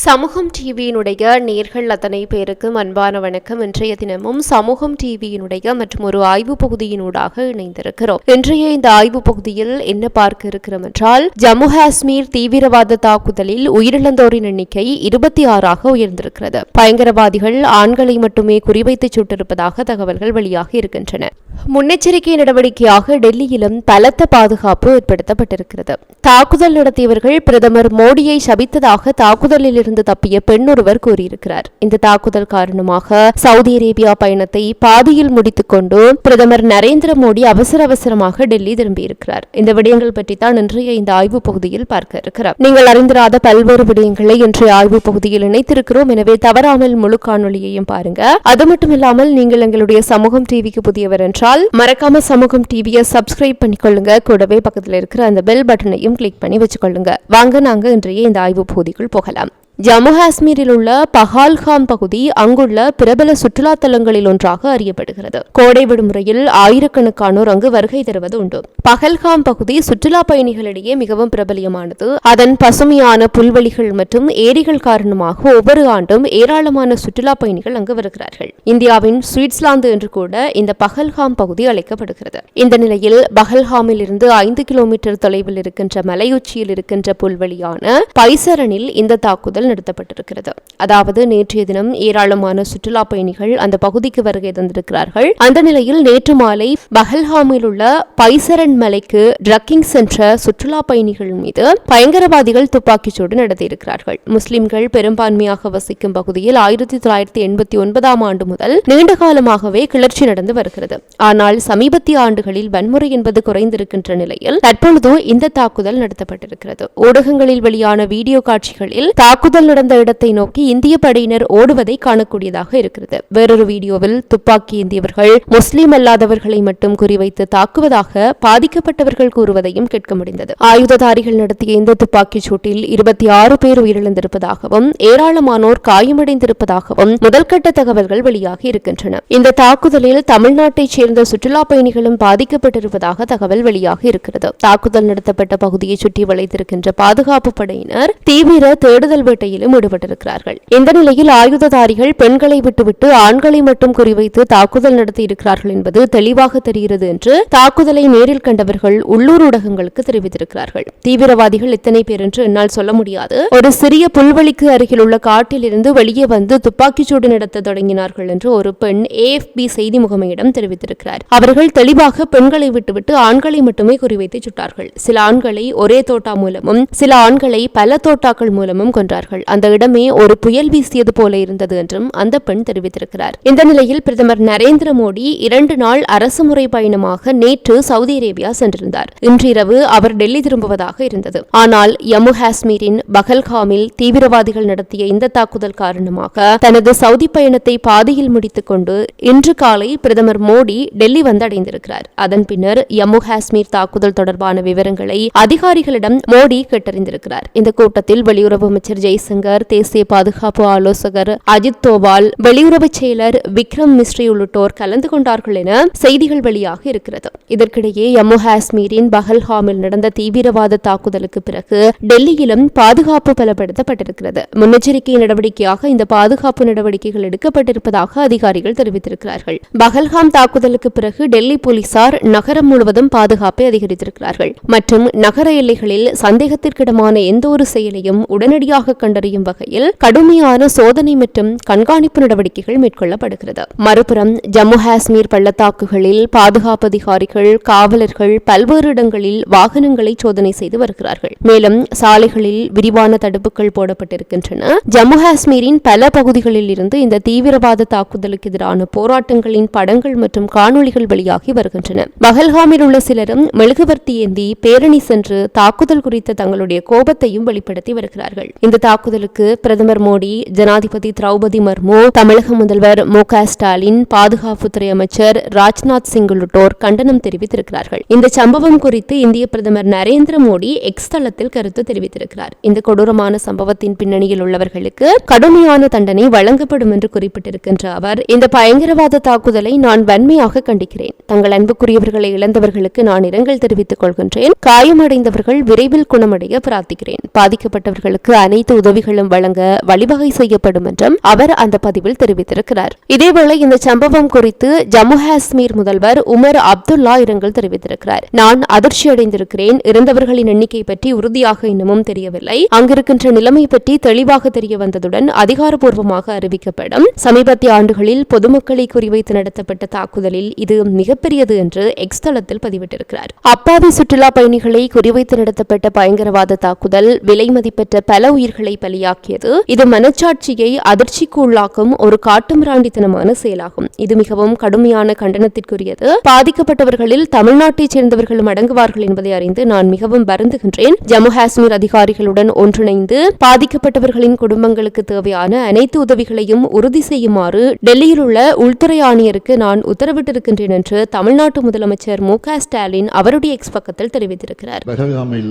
சமூகம் டிவியினுடைய நேர்கள் அத்தனை பேருக்கும் அன்பான வணக்கம். இன்றைய தினமும் சமூகம் டிவியினுடைய மற்றும் ஒரு ஆய்வு பகுதியினூடாக இணைந்திருக்கிறோம். இன்றைய இந்த ஆய்வு பகுதியில் என்ன பார்க்க இருக்கிறோம் என்றால் ஜம்மு காஷ்மீர் தீவிரவாத தாக்குதலில் உயிரிழந்தோரின் எண்ணிக்கை இருபத்தி ஆறாக உயர்ந்திருக்கிறது. பயங்கரவாதிகள் ஆண்களை மட்டுமே குறிவைத்து சுட்டிருப்பதாக தகவல்கள் வெளியாகி இருக்கின்றன. முன்னெச்சரிக்கை நடவடிக்கையாக டெல்லியிலும் பலத்த பாதுகாப்பு ஏற்படுத்தப்பட்டிருக்கிறது. தாக்குதல் நடத்தியவர்கள் பிரதமர் மோடியை சபித்ததாக தாக்குதலில் இருந்து தப்பிய பெண் ஒருவர் கூறியிருக்கிறார். இந்த தாக்குதல் காரணமாக சவுதி அரேபியா பயணத்தை பாதியில் முடித்துக் கொண்டு பிரதமர் நரேந்திர மோடி அவசர அவசரமாக டெல்லி திரும்பியிருக்கிறார். இந்த விடயங்கள் பற்றி தான் இன்றைய இந்த ஆய்வு பகுதியில் பார்க்க இருக்கிறார் நீங்கள் அறிந்திராத பல்வேறு விடயங்களை இன்றைய ஆய்வு பகுதியில் இணைத்திருக்கிறோம். எனவே தவறாமல் முழு காணொலியையும் பாருங்க. அது மட்டுமில்லாமல் நீங்கள் எங்களுடைய சமூகம் டிவிக்கு புதியவர் என்றால் மறக்காம சமூகம் டிவியை சப்ஸ்கிரைப் பண்ணிக்கொள்ளுங்க. கூடவே பக்கத்தில் இருக்கிற அந்த பெல் பட்டனையும் கிளிக் பண்ணி வச்சுக்கொள்ளுங்க. வாங்க நாங்க இன்றைய இந்த ஆய்வு பகுதிக்குள் போகலாம். ஜம்மு காஷ்மீரில் உள்ள பஹால்காம் பகுதி அங்குள்ள பிரபல சுற்றுலா தலங்களில் ஒன்றாக அறியப்படுகிறது. கோடை விடுமுறையில் ஆயிரக்கணக்கானோர் அங்கு வருகை தருவது உண்டு. பஹல்காம் பகுதி சுற்றுலா பயணிகளிடையே மிகவும் பிரபலியமானது. அதன் பசுமையான புல்வெளிகள் மற்றும் ஏரிகள் காரணமாக ஒவ்வொரு ஆண்டும் ஏராளமான சுற்றுலா பயணிகள் அங்கு வருகிறார்கள். இந்தியாவின் சுவிட்சர்லாந்து என்று கூட இந்த பஹல்காம் பகுதி அழைக்கப்படுகிறது. இந்த நிலையில் பஹல்காமில் இருந்து ஐந்து கிலோமீட்டர் தொலைவில் இருக்கின்ற மலையுச்சியில் இருக்கின்ற புல்வெளியான பைசரனில் இந்த தாக்குதல் நடத்தப்பட்டிருக்கிறது அதாவது நேற்றைய தினம் ஏராளமான சுற்றுலா பயணிகள் அந்த பகுதிக்கு வருகை தந்திருக்கிறார்கள். அந்த நிலையில் நேற்று மாலை பஹல்ஹாமில் உள்ள பைசரன் மலைக்கு ட்ரக்கிங் சென்ற சுற்றுலா பயணிகள் மீது பயங்கரவாதிகள் துப்பாக்கிச்சூடு நடத்தியிருக்கிறார்கள். முஸ்லிம்கள் பெரும்பான்மையாக வசிக்கும் பகுதியில் ஆயிரத்தி தொள்ளாயிரத்தி எண்பத்தி ஒன்பதாம் ஆண்டு முதல் நீண்ட காலமாகவே கிளர்ச்சி நடந்து வருகிறது. ஆனால் சமீபத்திய ஆண்டுகளில் வன்முறை என்பது குறைந்திருக்கின்ற நிலையில் தற்பொழுது இந்த தாக்குதல் நடத்தப்பட்டிருக்கிறது. ஊடகங்களில் வெளியான வீடியோ காட்சிகளில் தாக்குதல் நடந்த இடத்தை நோக்கி இந்திய படையினர் ஓடுவதை காணக்கூடியதாக இருக்கிறது. வேறொரு வீடியோவில் துப்பாக்கி ஏந்தியவர்கள் முஸ்லிம் அல்லாதவர்களை மட்டும் குறிவைத்து தாக்குவதாக பாதிக்கப்பட்டவர்கள் கூறுவதையும் கேட்க முடிந்தது. ஆயுததாரிகள் நடத்திய இந்த துப்பாக்கிச் சூட்டில் இருபத்தி ஆறு பேர் உயிரிழந்திருப்பதாகவும் ஏராளமானோர் காயமடைந்திருப்பதாகவும் முதல்கட்ட தகவல்கள் வெளியாகி இருக்கின்றன. இந்த தாக்குதலில் தமிழ்நாட்டைச் சேர்ந்த சுற்றுலா பயணிகளும் பாதிக்கப்பட்டிருப்பதாக தகவல் வெளியாகி இருக்கிறது. தாக்குதல் நடத்தப்பட்ட பகுதியை சுற்றி வளைத்திருக்கின்ற பாதுகாப்பு படையினர் தீவிர தேடுதல் வேட்டையிலும் ஈடுபட்டிருக்கிறார்கள். இந்த நிலையில் ஆயுததாரிகள் பெண்களை விட்டுவிட்டு ஆண்களை மட்டும் குறிவைத்து தாக்குதல் நடத்தியிருக்கிறார்கள் என்பது தெளிவாக தெரிகிறது என்று தாக்குதலை நேரில் கண்டவர்கள் உள்ளூர் ஊடகங்களுக்கு தெரிவித்திருக்கிறார்கள். தீவிரவாதிகள் எத்தனை பேர் என்று என்னால் சொல்ல முடியாது. ஒரு சிறிய புல்வெளிக்கு அருகில் உள்ள காட்டில் இருந்து வெளியே வந்து துப்பாக்கிச்சூடு நடத்த தொடங்கினார்கள் என்று ஒரு பெண் ஏஎஃப்பி செய்தி முகமையிடம் தெரிவித்திருக்கிறார். அவர்கள் தெளிவாக பெண்களை விட்டுவிட்டு ஆண்களை மட்டுமே குறிவைத்து சுட்டார்கள். சில ஆண்களை ஒரே தோட்டா மூலமும் சில ஆண்களை பல தோட்டாக்கள் மூலமும் கொன்றார்கள். அந்த இடமே ஒரு புயல் வீசியது போல இருந்தது என்றும் அந்த பெண் தெரிவித்திருக்கிறார். இந்த நிலையில் பிரதமர் நரேந்திர மோடி இரண்டு நாள் அரசு முறை பயணமாக நேற்று சவுதி அரேபியா சென்றிருந்தார். இன்றிரவு அவர் டெல்லி திரும்புவதாக இருந்தது. ஆனால் யமு காஷ்மீரின் பகல்காமில் தீவிரவாதிகள் நடத்திய இந்த தாக்குதல் காரணமாக தனது சவுதி பயணத்தை பாதியில் முடித்துக் கொண்டு இன்று காலை பிரதமர் மோடி டெல்லி வந்தடைந்திருக்கிறார். அதன் பின்னர் யம்மு காஷ்மீர் தாக்குதல் தொடர்பான விவரங்களை அதிகாரிகளிடம் மோடி கேட்டறிந்திருக்கிறார். இந்த கூட்டத்தில் வெளியுறவு அமைச்சர் ஜெய்சங்கர் தேசிய பாதுகாப்பு ஆலோசகர் அஜித் தோவால் வெளியுறவு செயலர் விக்ரம் மிஸ்ரி உள்ளிட்டோர் கலந்து கொண்டார்கள் என செய்திகள் வெளியாக இருக்கிறது. இதற்கிடையே ஜம்மு காஷ்மீரின் பஹல்ஹாமில் நடந்த தீவிரவாத தாக்குதலுக்கு பிறகு டெல்லியிலும் பாதுகாப்பு பலப்படுத்தப்பட்டிருக்கிறது. முன்னெச்சரிக்கை நடவடிக்கையாக இந்த பாதுகாப்பு நடவடிக்கைகள் எடுக்கப்பட்டிருப்பதாக அதிகாரிகள் தெரிவித்திருக்கிறார்கள். பகல்ஹாம் தாக்குதலுக்கு பிறகு டெல்லி போலீசார் நகரம் முழுவதும் பாதுகாப்பை அதிகரித்திருக்கிறார்கள். மற்றும் நகர எல்லைகளில் சந்தேகத்திற்கிடமான எந்த ஒரு செயலையும் உடனடியாக கண்டறியும் வகையில் கடுமையான சோதனை மற்றும் கண்காணிப்பு நடவடிக்கைகள் மேற்கொள்ளப்படுகிறது. மறுபுறம் ஜம்மு காஷ்மீர் பள்ளத்தாக்குகளில் பாதுகாப்பு அதிகாரிகள் காவலர்கள் பல்வேறு இடங்களில் வாகனங்களை சோதனை செய்து வருகிறார்கள். மேலும் சாலைகளில் விரிவான தடுப்புகள் போடப்பட்டிருக்கின்றன. ஜம்மு காஷ்மீரின் பல பகுதிகளில் இருந்து இந்த தீவிரவாத தாக்குதலுக்கு எதிரான போராட்டங்களின் படங்கள் மற்றும் காணொளிகள் வெளியாகி வருகின்றன. பகல்காமில் உள்ள சிலரும் மெழுகுவர்த்தி ஏந்தி பேரணி சென்று தாக்குதல் குறித்த தங்களுடைய கோபத்தையும் வெளிப்படுத்தி வருகிறார்கள். இந்த தாக்குதலுக்கு பிரதமர் மோடி ஜனாதிபதி திரௌபதி மர்மு தமிழக முதல்வர் மு க ஸ்டாலின் பாதுகாப்புத்துறை அமைச்சர் ராஜ்நாத் சிங் உள்ளிட்டோர் கண்டனம் தெரிவித்திருக்கிறார்கள். இந்த சம்பவம் குறித்து இந்திய பிரதமர் நரேந்திர மோடி எக்ஸ் தளத்தில் கருத்து தெரிவித்திருக்கிறார். இந்த கொடூரமான சம்பவத்தின் பின்னணியில் உள்ளவர்களுக்கு கடுமையான தண்டனை வழங்கப்படும் என்று குறிப்பிட்டிருக்கின்ற அவர் இந்த பயங்கரவாத தாக்குதலை நான் வன்மையாக கண்டிக்கிறேன். தங்கள் அன்புக்குரியவர்களை இழந்தவர்களுக்கு நான் இரங்கல் தெரிவித்துக் கொள்கின்றேன். காயமடைந்தவர்கள் விரைவில் குணமடைய பிரார்த்திக்கிறேன். பாதிக்கப்பட்டவர்களுக்கு அனைத்து உதவி உதவிகளும் வழங்க வழிவகை செய்யப்படும் என்றும் அவர் அந்த பதிவில் தெரிவித்திருக்கிறார். இதேவேளை இந்த சம்பவம் குறித்து ஜம்மு காஷ்மீர் முதல்வர் உமர் அப்துல்லா இரங்கல் தெரிவித்திருக்கிறார். நான் அதிர்ச்சி அடைந்திருக்கிறேன் இறந்தவர்களின் எண்ணிக்கை பற்றி உறுதியாக இன்னமும் தெரியவில்லை. அங்கிருக்கின்ற நிலைமை பற்றி தெளிவாக தெரிய வந்ததுடன் அதிகாரப்பூர்வமாக அறிவிக்கப்படும். சமீபத்திய ஆண்டுகளில் பொதுமக்களை குறிவைத்து நடத்தப்பட்ட தாக்குதலில் இது மிகப்பெரியது என்று எக்ஸ் தளத்தில் பதிவிட்டிருக்கிறார். அப்பாவி சுற்றுலா பயணிகளை குறிவைத்து நடத்தப்பட்ட பயங்கரவாத தாக்குதல் விலை மதிப்பற்ற பல உயிர்களை பலியாக்கியது இது மனச்சாட்சியை அதிர்ச்சிக்கு உள்ளாக்கும் ஒரு காட்டுமிராண்டித்தனமான செயலாகும். இது மிகவும் கடுமையான கண்டனத்திற்குரியது. பாதிக்கப்பட்டவர்களில் தமிழ்நாட்டைச் சேர்ந்தவர்களும் அடங்குவார்கள் என்பதை அறிந்து நான் மிகவும் வருந்துகின்றேன். ஜம்மு காஷ்மீர் அதிகாரிகளுடன் ஒன்றிணைந்து பாதிக்கப்பட்டவர்களின் குடும்பங்களுக்கு தேவையான அனைத்து உதவிகளையும் உறுதி செய்யுமாறு டெல்லியில் உள்ள உள்துறை ஆணையருக்கு நான் உத்தரவிட்டிருக்கின்றேன் என்று தமிழ்நாட்டு முதலமைச்சர் மு ஸ்டாலின் அவருடைய எக்ஸ் பக்கத்தில் தெரிவித்திருக்கிறார். பெஹல்காமில்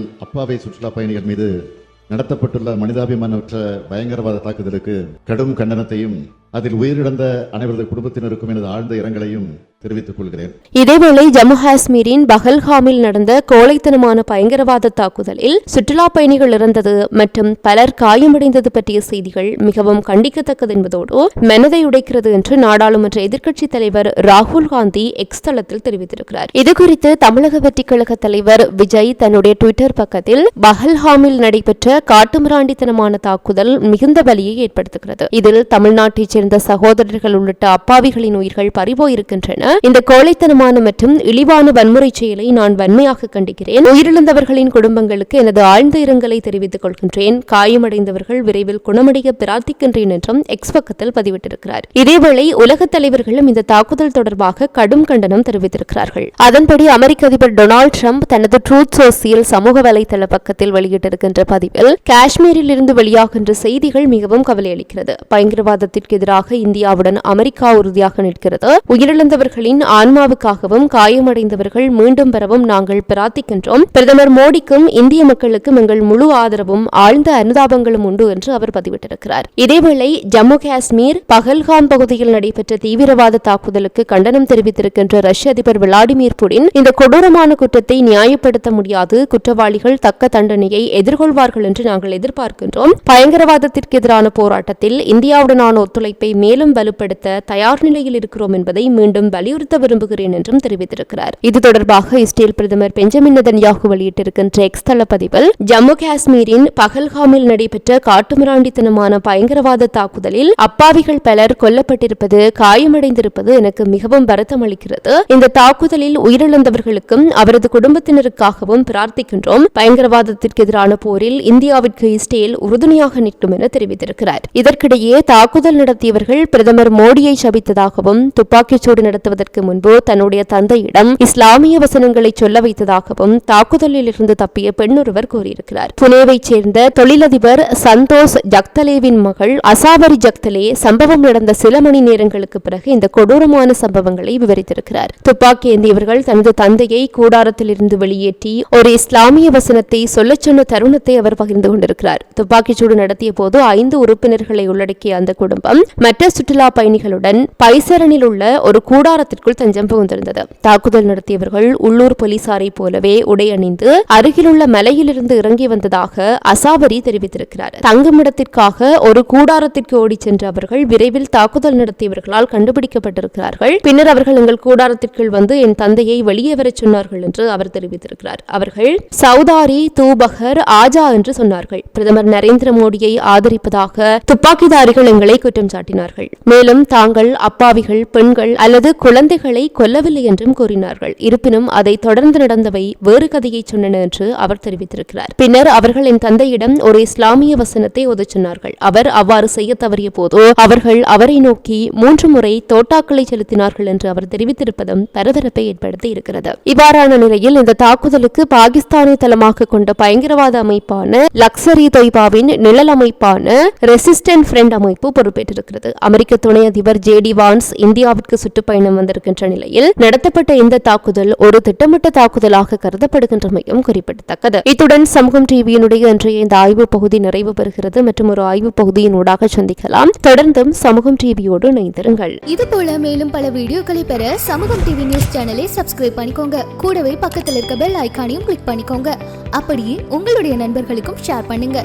சுற்றுலா பயணிகள் மீது நடத்தப்பட்டுள்ள மனிதாபிமானமற்ற பயங்கரவாத தாக்குதலுக்கு கடும் கண்டனத்தையும் அதில் உயிரிழந்த அனைவரது குடும்பத்தினருக்கும் எனது ஆழ்ந்த இரங்கலையும் தெரிவித்துக் கொள்கிறேன் இதேவேளை ஜம்மு காஷ்மீரின் பகல்காமில் நடந்த கோழைத்தனமான பயங்கரவாத தாக்குதலில் சுற்றுலா பயணிகள் இறந்தது மற்றும் பலர் காயமடைந்தது பற்றிய செய்திகள் மிகவும் கண்டிக்கத்தக்கது என்பதோடு மனதை உடைக்கிறது என்று நாடாளுமன்ற எதிர்க்கட்சித் தலைவர் ராகுல் காந்தி எக்ஸ் தளத்தில் தெரிவித்திருக்கிறார். இதுகுறித்து தமிழக வெற்றிக் கழக தலைவர் விஜய் தன்னுடைய டுவிட்டர் பக்கத்தில் பஹல்காமில் நடைபெற்ற காட்டுமிராண்டித்தனமான தாக்குதல் மிகுந்த வலியை ஏற்படுத்துகிறது. இதில் தமிழ்நாட்டைச் சேர்ந்த சகோதரர்கள் உள்ளிட்ட அப்பாவிகளின் உயிர்கள் பறிபோயிருக்கின்றன. இந்த கோழைத்தனமான மற்றும் இழிவான வன்முறை செயலை நான் வன்மையாக கண்டிக்கிறேன். உயிரிழந்தவர்களின் குடும்பங்களுக்கு எனது ஆழ்ந்த இரங்கலை தெரிவித்துக் கொள்கின்றேன். காயமடைந்தவர்கள் விரைவில் குணமடைய பிரார்த்திக்கின்றேன் என்றும் எக்ஸ் பக்கத்தில் பதிவிட்டிருக்கிறார். இதேவேளை உலக தலைவர்களும் இந்த தாக்குதல் தொடர்பாக கடும் கண்டனம் தெரிவித்திருக்கிறார்கள். அதன்படி அமெரிக்க அதிபர் டொனால்டு ட்ரம்ப் தனது ட்ரூத் சோசியல் சமூக வலைதள பக்கத்தில் வெளியிட்டிருக்கின்ற பதிவில் காஷ்மீரில் இருந்து வெளியாகின்ற செய்திகள் மிகவும் கவலையளிக்கிறது. பயங்கரவாதத்திற்கு எதிராக இந்தியாவுடன் அமெரிக்கா உறுதியாக நிற்கிறது. உயிரிழந்தவர்களின் ஆன்மாவுக்காகவும் காயமடைந்தவர்கள் மீண்டும் பெறவும் நாங்கள் பிரார்த்திக்கின்றோம். பிரதமர் மோடிக்கும் இந்திய மக்களுக்கும் எங்கள் முழு ஆதரவும் ஆழ்ந்த அனுதாபங்களும் உண்டு என்று அவர் பதிவிட்டிருக்கிறார். இதேவேளை ஜம்மு காஷ்மீர் பகல்காம் பகுதியில் நடைபெற்ற தீவிரவாத தாக்குதலுக்கு கண்டனம் தெரிவித்திருக்கின்ற ரஷ்ய அதிபர் விளாடிமிர் புடின் இந்த கொடூரமான குற்றத்தை நியாயப்படுத்த முடியாது குற்றவாளிகள் தக்க தண்டனையை எதிர்கொள்வார்கள் என்று நாங்கள் எதிர்பார்க்கின்றோம். பயங்கரவாதத்திற்கு எதிரான போராட்டத்தில் இந்தியாவுடனான ஒத்துழைப்பை மேலும் வலுப்படுத்த தயார் நிலையில் இருக்கிறோம் என்பதை மீண்டும் வலி வலியுறுத்த விரும்புகிறேன் என்றும் தெரிவித்திருக்கிறார். இது தொடர்பாக இஸ்ரேல் பிரதமர் பெஞ்சமின் நெதன்யாகு வெளியிட்டிருக்கின்ற எக்ஸ் தள பதிவில் ஜம்மு காஷ்மீரின் பகல்காமில் நடைபெற்ற காட்டுமிராண்டித்தனமான பயங்கரவாத தாக்குதலில் அப்பாவிகள் பலர் கொல்லப்பட்டிருப்பது காயமடைந்திருப்பது எனக்கு மிகவும் வருத்தம் அளிக்கிறது இந்த தாக்குதலில் உயிரிழந்தவர்களுக்கும் அவரது குடும்பத்தினருக்காகவும் பிரார்த்திக்கின்றோம். பயங்கரவாதத்திற்கு எதிரான போரில் இந்தியாவிற்கு இஸ்ரேல் உறுதுணையாக நிற்கும் என தெரிவித்திருக்கிறார். இதற்கிடையே தாக்குதல் நடத்தியவர்கள் பிரதமர் மோடியை சபித்ததாகவும் துப்பாக்கிச்சூடு நடத்துவதற்கு செல்வதற்கு முன்பு தன்னுடைய தந்தையிடம் இஸ்லாமிய வசனங்களை சொல்ல வைத்ததாகவும் தாக்குதலில் இருந்து தப்பிய பெண்ணொருவர் கூறியிருக்கிறார். புனேவைச் சேர்ந்த தொழிலதிபர் சந்தோஷ் ஜக்தலேவின் மகள் அசாவரி ஜக்தலே சம்பவம் நடந்த சில மணி நேரங்களுக்கு பிறகு இந்த கொடூரமான சம்பவங்களை விவரித்திருக்கிறார். துப்பாக்கி ஏந்தியவர்கள் தனது தந்தையை கூடாரத்தில் இருந்து வெளியேற்றி ஒரு இஸ்லாமிய வசனத்தை சொல்லச் சொன்ன தருணத்தை அவர் பகிர்ந்து கொண்டிருக்கிறார். துப்பாக்கிச்சூடு நடத்திய போது ஐந்து உறுப்பினர்களை உள்ளடக்கிய அந்த குடும்பம் மற்ற சுற்றுலா பயணிகளுடன் பைசரனில் உள்ள ஒரு கிராமத்திற்குள் தஞ்சம் புகுந்திருந்தது. தாக்குதல் நடத்தியவர்கள் உள்ளூர் போலீசாரை போலவே உடை அணிந்து அருகிலுள்ள மலையிலிருந்து இறங்கி வந்ததாக அசாபரி தெரிவித்திருக்கிறார். தங்குமிடத்திற்காக ஒரு கூடாரத்திற்கு ஓடி சென்ற அவர்கள் விரைவில் தாக்குதல் நடத்தியவர்களால் கண்டுபிடிக்கப்பட்டிருக்கிறார்கள். பின்னர் அவர்கள் எங்கள் கூடாரத்திற்குள் வந்து என் தந்தையை வெளியே வரச் சொன்னார்கள் என்று அவர் தெரிவித்திருக்கிறார். அவர்கள் சௌதாரி தூபகர் ஆஜா என்று சொன்னார்கள். பிரதமர் நரேந்திர மோடியை ஆதரிப்பதாக துப்பாக்கிதாரிகள் எங்களை குற்றம் சாட்டினார்கள். மேலும் தாங்கள் அப்பாவிகள் பெண்கள் அல்லது குழந்தைகளை கொல்லவில்லை என்றும் கூறினார்கள். இருப்பினும் அதை தொடர்ந்து நடந்தவை வேறு கதையை சொன்னன என்று அவர் தெரிவித்திருக்கிறார். பின்னர் அவர்கள் என் தந்தையிடம் ஒரு இஸ்லாமிய வசனத்தை ஓதச் சொன்னார்கள். அவர் அவ்வாறு செய்ய தவறிய போது அவர்கள் அவரை நோக்கி மூன்று முறை தோட்டாக்களை செலுத்தினார்கள் என்று அவர் தெரிவித்திருப்பதும் பரபரப்பை ஏற்படுத்தி இருக்கிறது. இவ்வாறான நிலையில் இந்த தாக்குதலுக்கு பாகிஸ்தானை தளமாக கொண்ட பயங்கரவாத அமைப்பான லக்சரி தொய்பாவின் நிழல் அமைப்பான ரெசிஸ்டன்ட் ஃப்ரெண்ட் அமைப்பு பொறுப்பேற்றிருக்கிறது. அமெரிக்க துணை அதிபர் ஜே டி வான்ஸ் இந்தியாவிற்கு சுற்றுப்பயணம் வந்திருக்கின்ற நிலையில் நடத்தப்பட்ட இந்த தாக்குதல் ஒரு திட்டமிட்ட தாக்குதலாக கருதப்படுகின்றமையும் குறிப்பிடத்தக்கது. இத்துடன் சமூகம் டிவியினுடைய இன்றைய இந்த ஆய்வு பகுதி நிறைவு பெறுகிறது. மற்றும் ஒரு ஆய்வு பகுதியின் ஊடாக சந்திக்கலாம். தொடர்ந்தும் சமூகம் டிவியோடு இணைந்திருங்கள். இது போல மேலும் பல வீடியோக்களை பெற சமூகம் டிவி நியூஸ் சேனலை சப்ஸ்கிரைப் பண்ணிக்கோங்க. கூடவே பக்கத்தில் இருக்க பெல் ஐகானையும் கிளிக் பண்ணிக்கோங்க. அப்படியே உங்களுடைய நண்பர்களுக்கும் ஷேர் பண்ணுங்க.